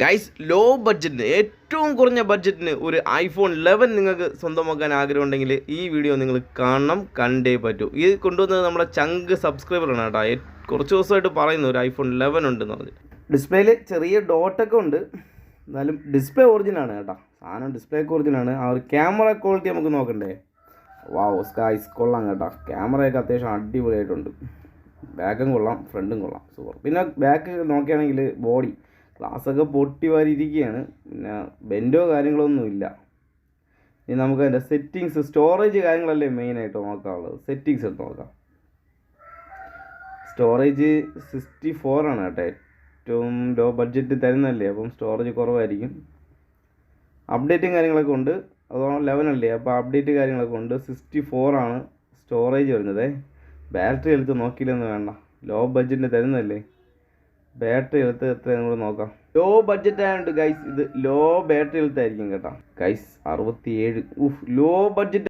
Guys law ബഡ്ജറ്റിന് ഏറ്റവും കുറഞ്ഞ ബഡ്ജറ്റിന് ഒരു ഐഫോൺ ലെവൻ നിങ്ങൾക്ക് സ്വന്തമാക്കാൻ ആഗ്രഹമുണ്ടെങ്കിൽ ഈ വീഡിയോ നിങ്ങൾ കാണണം കണ്ടേ പറ്റൂ. ഇത് കൊണ്ടുവന്നത് നമ്മുടെ ചങ്ക് സബ്സ്ക്രൈബറാണ് കേട്ടോ. കുറച്ച് ദിവസമായിട്ട് പറയുന്നു ഒരു ഐഫോൺ ലെവൻ ഉണ്ടെന്ന് പറഞ്ഞു. ഡിസ്പ്ലേയിൽ ചെറിയ ഡോട്ടൊക്കെ ഉണ്ട്. എന്നാലും ഡിസ്പ്ലേ ഒറിജിനാണ് കേട്ടോ. സാധനം ഡിസ്പ്ലേ ഒറിജിനാണ് ആ ഒരു ക്യാമറ ക്വാളിറ്റി നമുക്ക് നോക്കണ്ടേ. വാവ് സ്കൈസ് കൊള്ളാം കേട്ടോ. ക്യാമറയൊക്കെ അത്യാവശ്യം അടിപൊളിയായിട്ടുണ്ട്. ബാക്കും കൊള്ളാം ഫ്രണ്ടും കൊള്ളാം. സൂപ്പർ പിന്നെ ബാക്ക് നോക്കുകയാണെങ്കിൽ ബോഡി ഗ്ലാസ്സൊക്കെ പൊട്ടി വാരിയിരിക്കുകയാണ്. പിന്നെ ബെൻഡോ കാര്യങ്ങളൊന്നുമില്ല ഇനി നമുക്ക് അതിന്റെ സെറ്റിങ്സ് സ്റ്റോറേജ് കാര്യങ്ങളല്ലേ മെയിനായിട്ട് നോക്കാനുള്ളത്. സെറ്റിങ്സ് എടുത്ത് നോക്കാം. സ്റ്റോറേജ് സിക്സ്റ്റി ഫോർ ആണ് കേട്ടോ ഏറ്റവും ലോ ബഡ്ജറ്റ് തരുന്നതല്ലേ. അപ്പം സ്റ്റോറേജ് കുറവായിരിക്കും. അപ്ഡേറ്റും കാര്യങ്ങളൊക്കെ ഉണ്ട്. അതോളം ലെവൻ അല്ലേ? അപ്പോൾ അപ്ഡേറ്റ് കാര്യങ്ങളൊക്കെ ഉണ്ട്. സിക്സ്റ്റി ഫോർ ആണ് സ്റ്റോറേജ് വരുന്നത്. ബാറ്ററി എടുത്ത് നോക്കിയില്ലെന്ന് വേണ്ട. ലോ ബഡ്ജറ്റിന്റെ തരുന്നതല്ലേ? ബാറ്ററി എടുത്ത് എത്ര കൂടെ നോക്കാം. ലോ ബഡ്ജറ്റ് ആയതുകൊണ്ട് ഗൈസ് ഇത് ലോ ബാറ്ററി എടുത്തായിരിക്കും കേട്ടോ. ഗൈസ് അറുപത്തി ഏഴ് ഉഫ് ലോ ബഡ്ജറ്റ്